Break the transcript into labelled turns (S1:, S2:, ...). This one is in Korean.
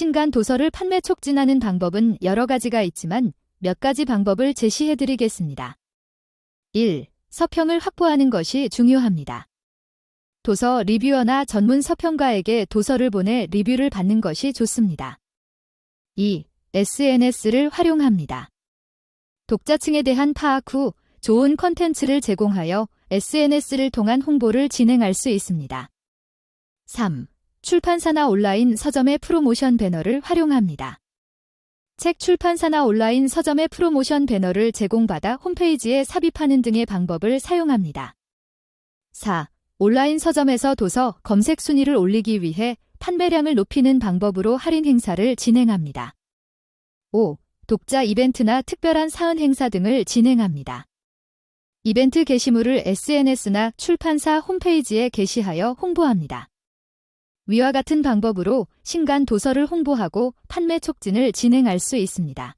S1: 신간 도서를 판매 촉진하는 방법은 여러 가지가 있지만 몇 가지 방법을 제시해 드리겠습니다. 1. 서평을 확보하는 것이 중요합니다. 도서 리뷰어나 전문 서평가에게 도서를 보내 리뷰를 받는 것이 좋습니다. 2. SNS를 활용합니다. 독자층에 대한 파악 후 좋은 컨텐츠를 제공하여 SNS를 통한 홍보를 진행할 수 있습니다. 3. 출판사나 온라인 서점의 프로모션 배너를 활용합니다. 책 출판사나 온라인 서점의 프로모션 배너를 제공받아 홈페이지에 삽입하는 등의 방법을 사용합니다. 4. 온라인 서점에서 도서 검색 순위를 올리기 위해 판매량을 높이는 방법으로 할인 행사를 진행합니다. 5. 독자 이벤트나 특별한 사은 행사 등을 진행합니다. 이벤트 게시물을 SNS나 출판사 홈페이지에 게시하여 홍보합니다. 위와 같은 방법으로 신간 도서를 홍보하고 판매 촉진을 진행할 수 있습니다.